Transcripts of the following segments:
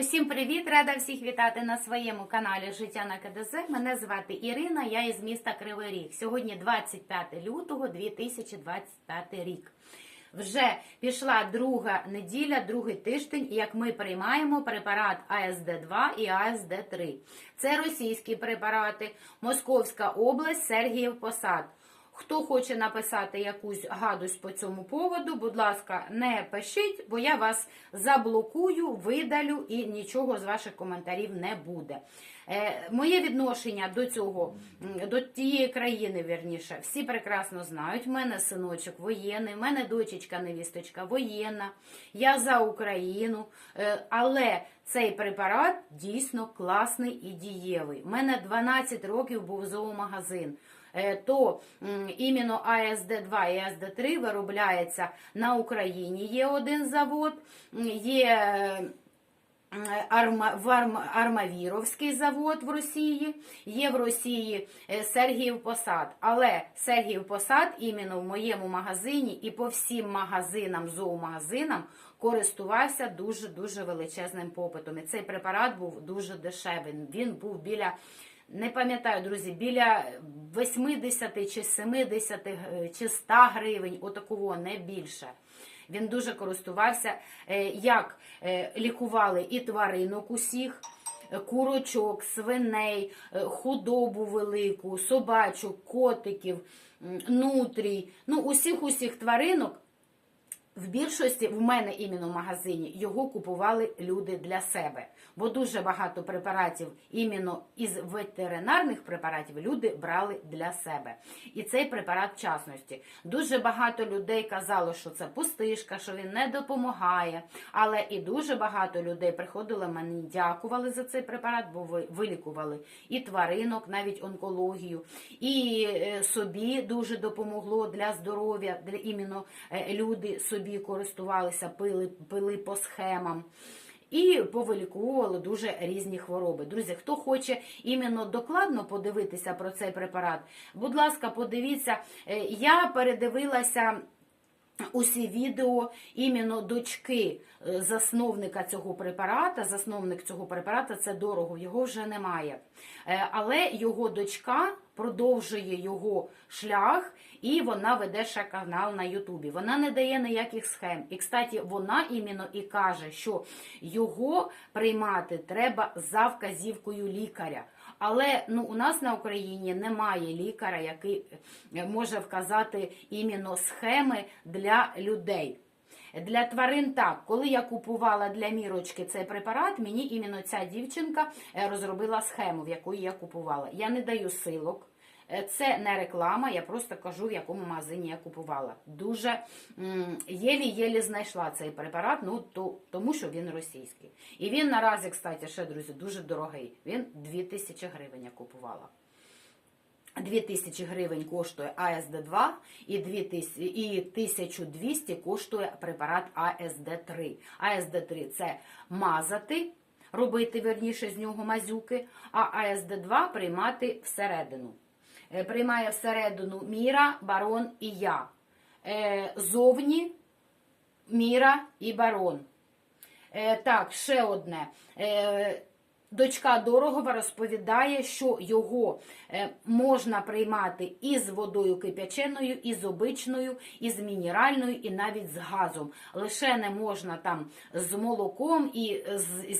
Усім привіт! Рада всіх вітати на своєму каналі Життя на КДЗ. Мене звати Ірина, я із міста Кривий Ріг. Сьогодні 25 лютого 2025 рік. Вже пішла друга неділя, другий тиждень, як ми приймаємо препарат АСД-2 і АСД-3. Це російські препарати, Московська область, Сергіїв Посад. Хто хоче написати якусь гадость по цьому поводу, будь ласка, не пишіть, бо я вас заблокую, видалю і нічого з ваших коментарів не буде. Е, моє відношення до цього, до тієї країни, вірніше, всі прекрасно знають. У мене синочок воєнний, в мене дочечка невісточка воєнна. Я за Україну, Е, але цей препарат дійсно класний і дієвий. У мене 12 років був зоомагазин. Е, то іменно АСД-2 і АСД-3 виробляється на Україні. Є один завод, є е, Армавіровський завод в Росії, є в Росії е, Сергіїв Посад. Але Сергіїв Посад іменно в моєму магазині і по всім магазинам, зоомагазинам користувався дуже-дуже величезним попитом. І цей препарат був дуже дешевий. Він був біля не пам'ятаю, друзі, біля 80 чи 70 чи 100 гривень, отакого, не більше. Він дуже користувався, е, як е, лікували і тваринок усіх, е, курочок, свиней, е, худобу велику, собачок, котиків, нутрій, ну усіх усіх тваринок. В більшості в мене іменно в магазині його купували люди для себе, бо дуже багато препаратів іменно із ветеринарних препаратів люди брали для себе. І цей препарат в частності. Дуже багато людей казало, що це пустишка, що він не допомагає. Але і дуже багато людей приходили мені, дякували за цей препарат, бо ви вилікували і тваринок, навіть онкологію, і е, собі дуже допомогло для здоров'я, для іменно е, люди собі користувалися, пили, пили по схемам. І повилікували дуже різні хвороби. Друзі, хто хоче іменно докладно подивитися про цей препарат, будь ласка, подивіться. Е, Я передивилася усі відео іменно дочки е, засновника цього препарата. Засновник цього препарата це дорого, його вже немає. Е, Але його дочка продовжує його шлях, і вона веде ще канал на Ютубі. Вона не дає ніяких схем. І, кстати, вона іменно і каже, що його приймати треба за вказівкою лікаря. Але ну, у нас на Україні немає лікаря, який е, може вказати іменно схеми для людей. Для тварин так, коли я купувала для мірочки цей препарат, мені іменно ця дівчинка е, розробила схему, в якої я купувала. Я не даю силок. Е, Це не реклама, я просто кажу, в якому магазині я купувала. Дуже єлі-єлі знайшла цей препарат, ну то, тому що він російський. І він наразі, кстати, ще друзі, дуже дорогий. Він 2000 гривень я купувала. 2000 гривень коштує АСД-2 і 2000 і 1200 коштує препарат АСД-3. АСД-3 це мазати, робити верніше з нього мазюки, а АСД-2 приймати всередину. Е, Приймає всередину Міра, Барон і я. Е, Зовні Міра і Барон. Е, так, ще одне. Е, дочка Дорогова розповідає, що його е, можна приймати і з водою кип'яченою, і з обичною, і з мінеральною, і навіть з газом. Лише не можна там з молоком і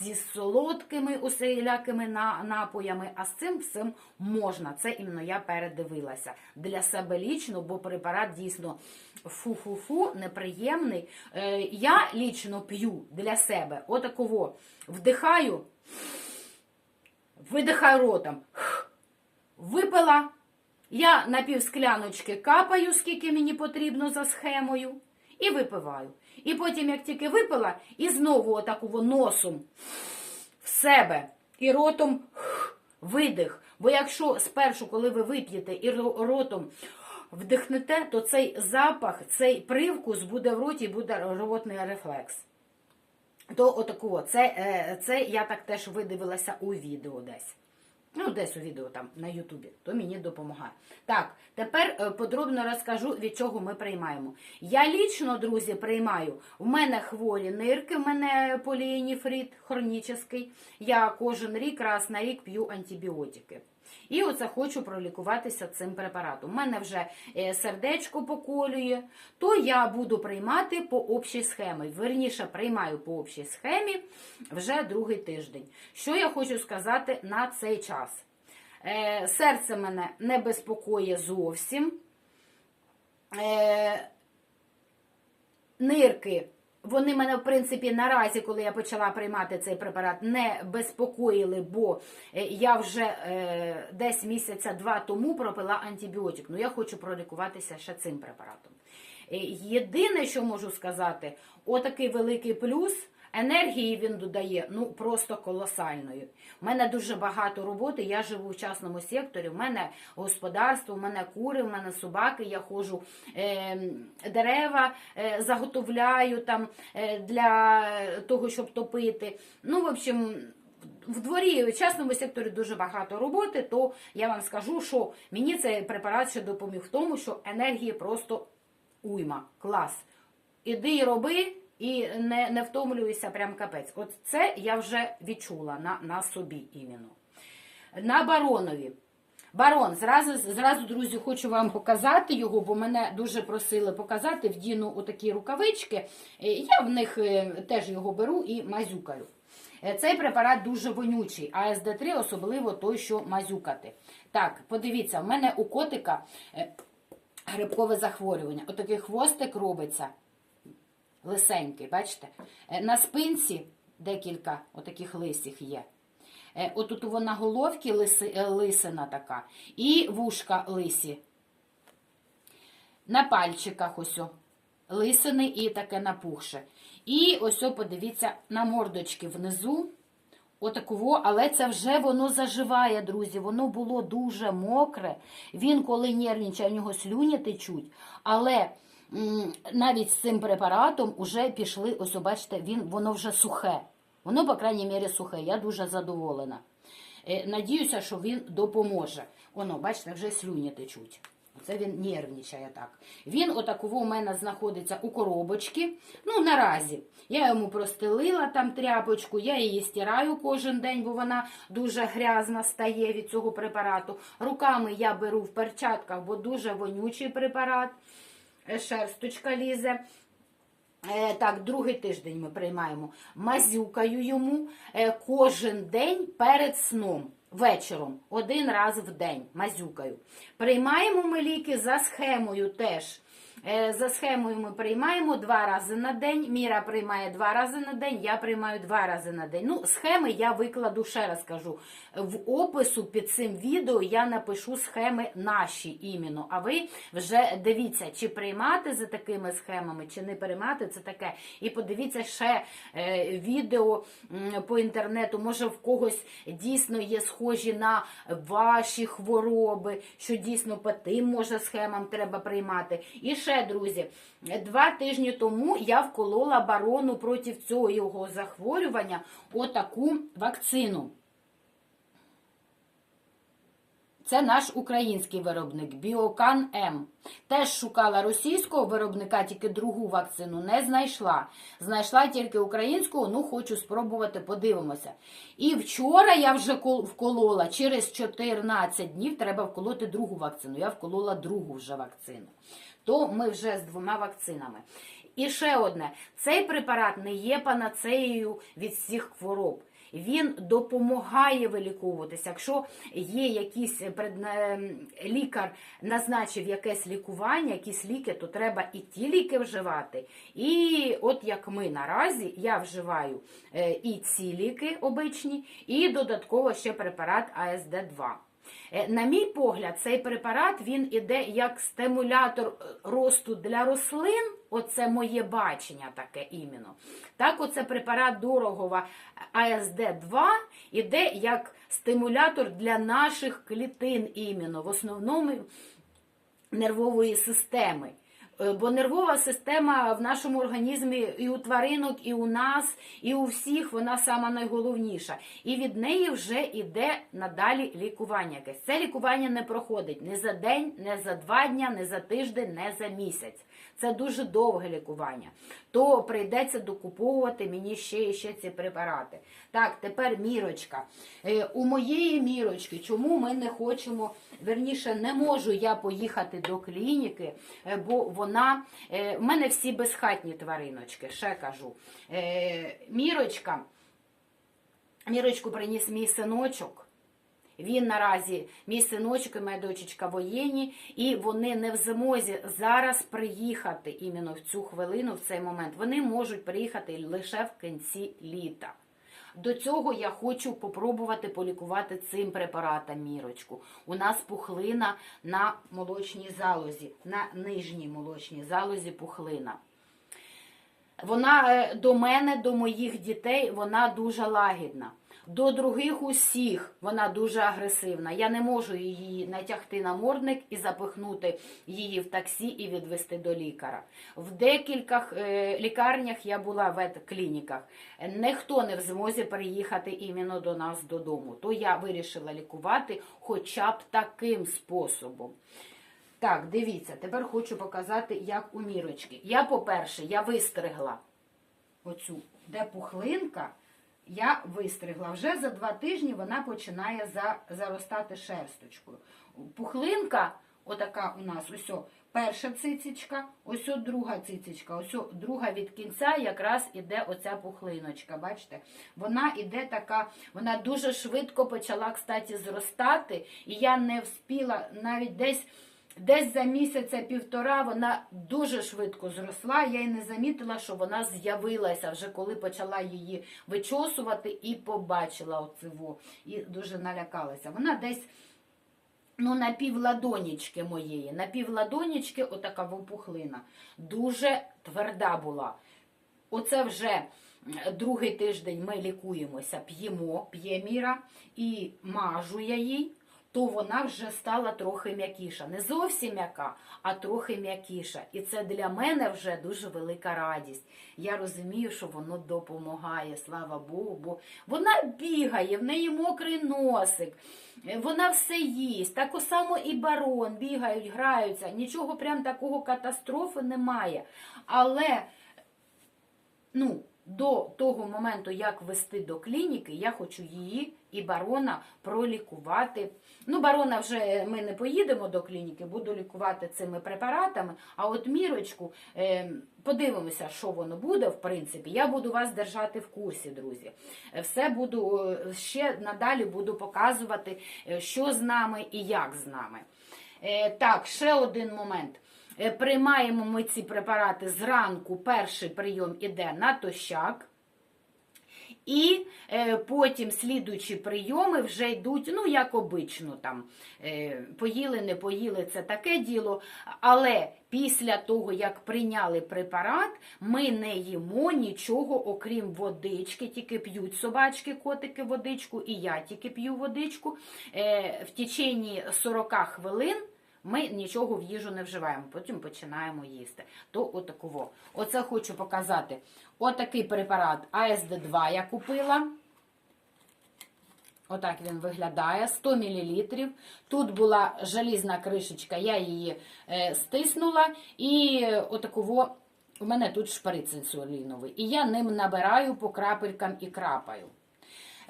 зі солодкими усілякими напоями, а з цим всім можна. Це іменно я передивилася для себе лічно, бо препарат дійсно фу-фу-фу, неприємний. Е, я лічно п'ю для себе отакого вдихаю, видихаю ротом. Випила. Я на півскляночки капаю, скільки мені потрібно за схемою, і випиваю. І потім, як тільки випила, і знову отаку носом в себе і ротом видих. Бо якщо спершу, коли ви вип'єте і ротом вдихнете, то цей запах, цей привкус буде в роті буде ротний рефлекс. То отакого, це, е, це я так теж видивилася у відео десь. Ну, десь у відео там на Ютубі, то мені допомагає. Так, тепер е, подробно розкажу, від чого ми приймаємо. Я лічно, друзі, приймаю. У мене хворі нирки, в мене полієніфрит хронічний. Я кожен рік, раз на рік п'ю антибіотики. І оце хочу пролікуватися цим препаратом. У мене вже е, сердечко поколює, то я буду приймати по общій схемі. Верніше, приймаю по общій схемі вже другий тиждень. Що я хочу сказати на цей час? Е, серце мене не безпокоє зовсім. Е, нирки. Вони мене, в принципі, наразі, коли я почала приймати цей препарат, не безпокоїли, бо е, я вже е, десь місяця два тому пропила антибіотик. Ну, я хочу пролікуватися ще цим препаратом. Е, Єдине, що можу сказати, отакий великий плюс. Енергії він додає ну просто колосальною. У мене дуже багато роботи. Я живу в частному секторі. У мене господарство, у мене кури, у мене собаки. Я ходжу е, дерева, е, заготовляю там е, для того, щоб топити. Ну, в общем. В дворі в частному секторі дуже багато роботи, то я вам скажу, що мені цей препарат ще допоміг в тому, що енергії просто уйма, клас. Іди і роби, і не, не втомлююся прям капець. От це я вже відчула на, на собі іменно. На баронові. Барон, зразу, зразу, друзі, хочу вам показати його, бо мене дуже просили показати. Вдіну отакі рукавички. Е, Я в них е, теж його беру і мазюкаю. Е, Цей препарат дуже вонючий, а СД3 особливо той, що мазюкати. Так, подивіться, в мене у котика грибкове захворювання. Отакий хвостик робиться лисенький, бачите? Е, На спинці декілька отаких лисих є. Е, Отут у на головці лиси, е, лисина така. І вушка лисі. На пальчиках ось. о, Лисини і таке напухше. І ось подивіться на мордочки внизу. Отаково, але це вже воно заживає, друзі. Воно було дуже мокре. Він, коли нервничає, у нього слюні течуть. Але навіть з цим препаратом вже пішли, ось бачите, він, воно вже сухе. Воно, по крайній мірі, сухе. Я дуже задоволена. Е, Надіюся, що він допоможе. Воно, бачите, вже слюні течуть. Це він нервничає так. Він отаково у мене знаходиться у коробочці. Ну, наразі. Я йому простелила там тряпочку, я її стираю кожен день, бо вона дуже грязна стає від цього препарату. Руками я беру в перчатках, бо дуже вонючий препарат. Е, Шерсточка лізе. Е, Так, другий тиждень ми приймаємо. Мазюкаю йому е, кожен день перед сном. Вечором, один раз в день мазюкаю. Приймаємо ми ліки за схемою теж. Е, За схемою ми приймаємо два рази на день. Міра приймає два рази на день, я приймаю два рази на день. Ну, схеми я викладу ще раз кажу. В опису під цим відео я напишу схеми наші іменно. А ви вже дивіться, чи приймати за такими схемами, чи не приймати це таке. І подивіться ще е, відео по інтернету. Може в когось дійсно є схожі на ваші хвороби, що дійсно по тим може схемам треба приймати. І ще, друзі, два тижні тому я вколола барону проти цього його захворювання отаку вакцину. Це наш український виробник Біокан М. Теж шукала російського виробника, тільки другу вакцину не знайшла. Знайшла тільки українську, ну хочу спробувати, подивимося. І вчора я вже вколола, через 14 днів треба вколоти другу вакцину. Я вколола другу вже вакцину. То ми вже з двома вакцинами. І ще одне: цей препарат не є панацеєю від всіх хвороб. Він допомагає виліковуватися. Якщо є якийсь предна- лікар назначив якесь лікування, якісь ліки, то треба і ті ліки вживати. І от як ми наразі, я вживаю е, і ці ліки обичні, і додатково ще препарат АСД-2. Е, На мій погляд, цей препарат він іде як стимулятор е, росту для рослин. Оце моє бачення таке іменно. Так, оце препарат дорогова АСД-2 іде як стимулятор для наших клітин іменно, в основному нервової системи. Е, Бо нервова система в нашому організмі і у тваринок, і у нас, і у всіх вона сама найголовніша. І від неї вже йде надалі лікування якесь. Це лікування не проходить не за день, не за два дня, не за тиждень, не за місяць. Це дуже довге лікування. То прийдеться докуповувати мені ще і ще ці препарати. Так, тепер мірочка. Е, У моєї мірочки, чому ми не хочемо, верніше, не можу я поїхати до клініки, е, бо вона е, в мене всі безхатні твариночки, ще кажу. Мірочка, мірочку приніс мій синочок. Він наразі мій синочок і моя дочечка воєнні, і вони не в змозі зараз приїхати іменно в цю хвилину, в цей момент. Вони можуть приїхати лише в кінці літа. До цього я хочу попробувати полікувати цим препаратом мірочку. У нас пухлина на молочній залозі, на нижній молочній залозі пухлина. Вона е, до мене, до моїх дітей, вона дуже лагідна. До других усіх вона дуже агресивна. Я не можу її натягти на мордник і запихнути її в таксі і відвести до лікаря. В декількох е, лікарнях я була в ветклініках. Ніхто не в змозі приїхати іменно до нас додому. То я вирішила лікувати хоча б таким способом. Так, дивіться, тепер хочу показати, як у мірочки. Я, по-перше, я вистригла оцю, де пухлинка, я вистригла. Вже за два тижні вона починає заростати шерсточкою. Пухлинка, отака у нас, ось перша цицічка, ось друга цицічка, ось друга від кінця якраз іде оця пухлиночка. Бачите? Вона іде така, вона дуже швидко почала, кстати, зростати, і я не вспіла навіть десь. Десь за місяця півтора вона дуже швидко зросла. Я й не замітила, що вона з'явилася вже коли почала її вичосувати і побачила оцево. І дуже налякалася. Вона десь ну, на півладонічки моєї, на півладонічки отака вопухлина. Дуже тверда була. Оце вже другий тиждень ми лікуємося, п'ємо, п'є міра і мажу я їй то вона вже стала трохи м'якіша. Не зовсім м'яка, а трохи м'якіша. І це для мене вже дуже велика радість. Я розумію, що воно допомагає, слава Богу, бо вона бігає, в неї мокрий носик, вона все їсть. Так само і барон бігають, граються. Нічого прям такого катастрофи немає. Але, ну, до того моменту, як вести до клініки, я хочу її і барона пролікувати. Ну, барона вже ми не поїдемо до клініки, буду лікувати цими препаратами. А от мірочку, е, подивимося, що воно буде, в принципі. Я буду вас держати в курсі, друзі. Е, Все буду е, ще надалі буду показувати, е, що з нами і як з нами. Е, Так, ще один момент. Е, Приймаємо ми ці препарати зранку. Перший прийом іде натощак. І е, потім слідуючі прийоми вже йдуть, ну, як обично, там, е, поїли, не поїли, це таке діло. Але після того, як прийняли препарат, ми не їмо нічого, окрім водички, тільки п'ють собачки, котики водичку, і я тільки п'ю водичку. Е, в течение 40 хвилин. Ми нічого в їжу не вживаємо, потім починаємо їсти. То отаково. Оце хочу показати. Отакий препарат АСД2 я купила. Отак він виглядає. 100 мл. Тут була желізна кришечка, я її е, стиснула. І отаково у мене тут шприц інсуліновий. І я ним набираю по крапелькам і крапаю.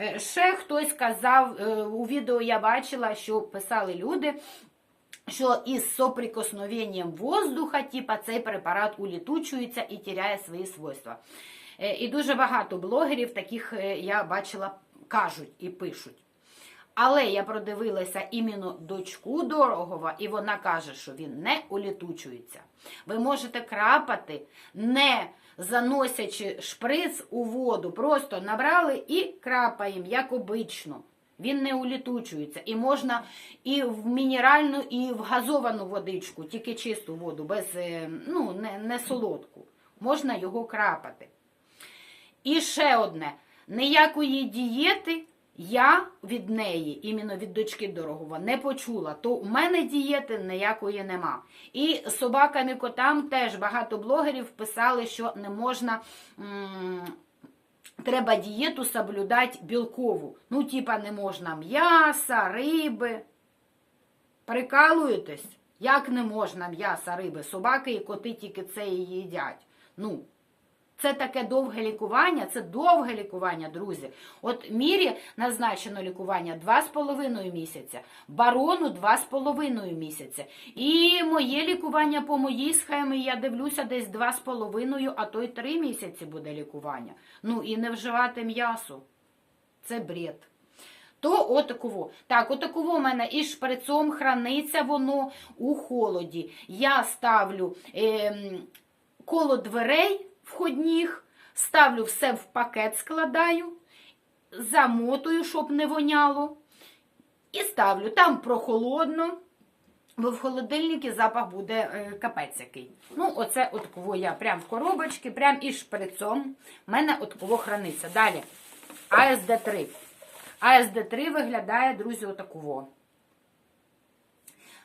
Е, Ще хтось казав, е, у відео я бачила, що писали люди, що із соприкосновенням воздуха, типа, цей препарат улітучується і теряє свої свойства. Е, І дуже багато блогерів таких е, я бачила, кажуть і пишуть. Але я продивилася іменно дочку Дорогова, і вона каже, що він не улітучується. Ви можете крапати, не заносячи шприц у воду, просто набрали і крапаємо, як обично. Він не улітучується. І можна і в мінеральну, і в газовану водичку, тільки чисту воду, без, е, ну, не, не солодку. Можна його крапати. І ще одне: ніякої дієти я від неї, іменно від дочки дорогова, не почула, то у мене дієти ніякої нема. І собакам і котам теж багато блогерів писали, що не можна. м, Треба дієту соблюдати білкову. Ну, типа, не можна м'яса, риби. Прикалуєтесь? Як не можна м'яса, риби? Собаки і коти тільки це і їдять. Ну, це таке довге лікування, це довге лікування, друзі. От мірі назначено лікування 2,5 місяця, барону 2,5 місяця. І моє лікування по моїй схемі, я дивлюся, десь 2,5, а то й 3 місяці буде лікування. Ну і не вживати м'ясо. Це бред. То отаково. Так, отаково у мене і шприцом храниться воно у холоді. Я ставлю ем, коло дверей входних, ставлю все в пакет, складаю, замотую, щоб не воняло. І ставлю. Там прохолодно, бо в холодильнику запах буде е, капець який. Ну, оце от кого я прям в коробочці, прям із шприцом. У мене от кого храниться. Далі. АСД-3. АСД-3 виглядає, друзі, отакого.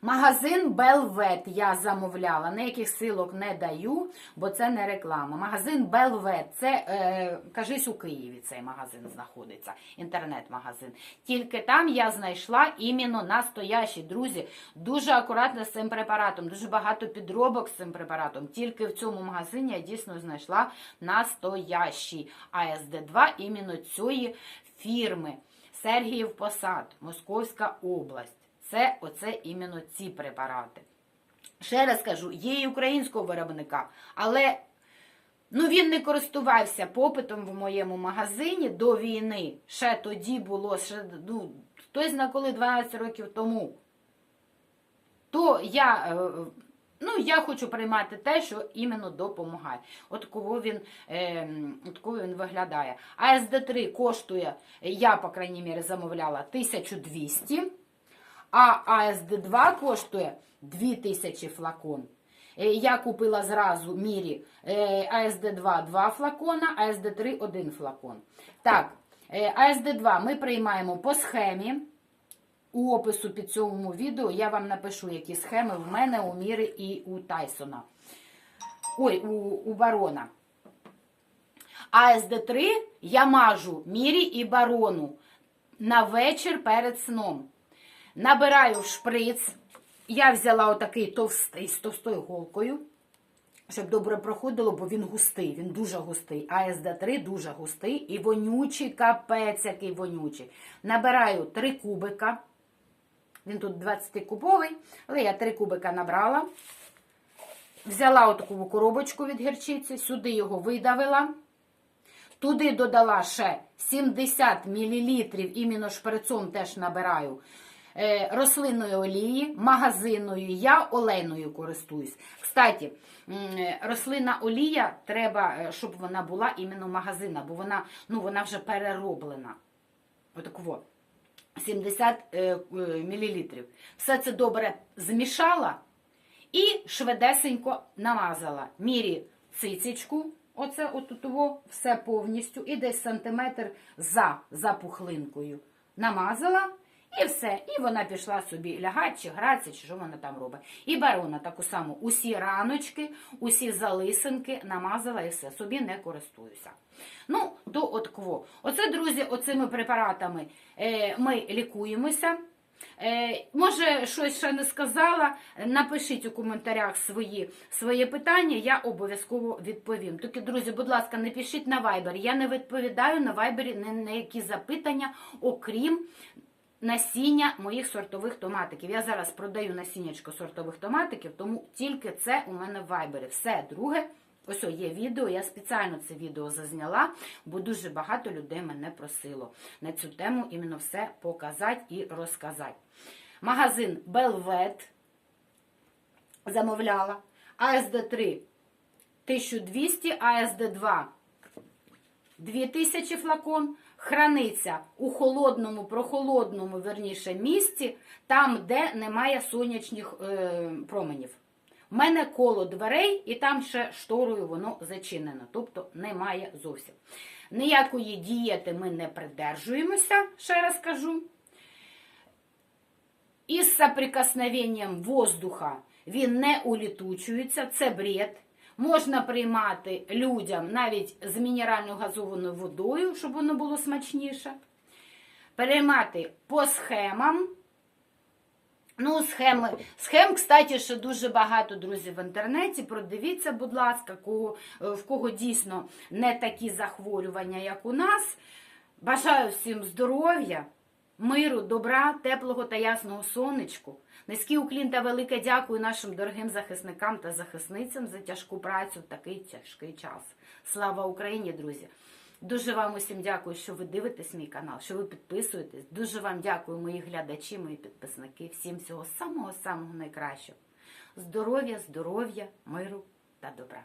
Магазин Белвет я замовляла. Ніяких силок не даю, бо це не реклама. Магазин Белвет. Це, е, кажись, у Києві цей магазин знаходиться. Інтернет-магазин. Тільки там я знайшла іменно настоящі. Друзі, дуже акуратно з цим препаратом. Дуже багато підробок з цим препаратом. Тільки в цьому магазині я дійсно знайшла настоящий АСД-2 іменно цієї фірми. Сергіїв Посад, Московська область. Це оце іменно ці препарати. Ще раз кажу, є і українського виробника, але ну, він не користувався попитом в моєму магазині до війни. Ще тоді було, ще, ну, хтось зна коли 12 років тому. То я, е, ну, я хочу приймати те, що іменно допомагає. От кого він, е, от кого він виглядає. АСД-3 коштує, я, по крайній мірі, замовляла 1200 а АСД2 коштує 2000 флакон. Е, Я купила зразу мірі е, АСД2 2 флакона, АСД3 1 флакон. Так, е, АСД2 ми приймаємо по схемі. У опису під цьому відео я вам напишу, які схеми в мене у Міри і у Тайсона. Ой, у, у барона. АСД3 я мажу Мірі і барону на вечір перед сном. Набираю в шприц. Я взяла отакий товстий з товстою голкою, щоб добре проходило, бо він густий, він дуже густий. АСД-3 дуже густий і вонючий капець, який вонючий. Набираю 3 кубика. Він тут 20-кубовий, але я 3 кубика набрала. Взяла отаку коробочку від гірчиці, сюди його видавила. Туди додала ще 70 мл, іменно шприцом теж набираю рослинної олії, магазинною. Я олейною користуюсь. Кстати, м, рослинна олія треба, е, щоб вона була іменно магазина, бо вона, ну, вона вже перероблена. Отаково. 70 е, мл. Все це добре змішала і швидесенько намазала. Мірі цицечку, оце отутово, все повністю, і десь сантиметр за, за пухлинкою. Намазала і все. І вона пішла собі лягати, чи гратися, чи що вона там робить. І барона таку саму. Усі раночки, усі залисинки намазала і все. Собі не користуюся. Ну, то от кво. Оце, друзі, оцими препаратами е, ми лікуємося. Е, може, щось ще не сказала. Напишіть у коментарях свої, своє питання, я обов'язково відповім. Тільки, друзі, будь ласка, не пишіть на Viber. Я не відповідаю на Viber ні на які запитання, окрім насіння моїх сортових томатиків. Я зараз продаю насіннячко сортових томатиків, тому тільки це у мене в Вайбері. Все друге. Ось о, є відео, я спеціально це відео зазняла, бо дуже багато людей мене просило на цю тему іменно все показати і розказати. Магазин Белвет замовляла. АСД3 1200, АСД2 2000 флакон. Храниться у холодному, прохолодному, верніше, місці, там, де немає сонячних е, променів. У мене коло дверей, і там ще шторою воно зачинено, тобто немає зовсім. Ніякої дієти ми не придержуємося, ще раз кажу. Із соприкосновенням воздуха він не улітучується, це бред. Можна приймати людям навіть з мінерально газованою водою, щоб воно було смачніше. Переймати по схемам. Ну, схеми. Схем, кстати, ще дуже багато, друзі, в інтернеті. Продивіться, будь ласка, кого, е, в кого дійсно не такі захворювання, як у нас. Бажаю всім здоров'я, миру, добра, теплого та ясного сонечку. Низький уклін та велике дякую нашим дорогим захисникам та захисницям за тяжку працю в такий тяжкий час. Слава Україні, друзі! Дуже вам усім дякую, що ви дивитесь мій канал, що ви підписуєтесь. Дуже вам дякую, мої глядачі, мої підписники. Всім всього самого самого найкращого. Здоров'я, здоров'я, миру та добра.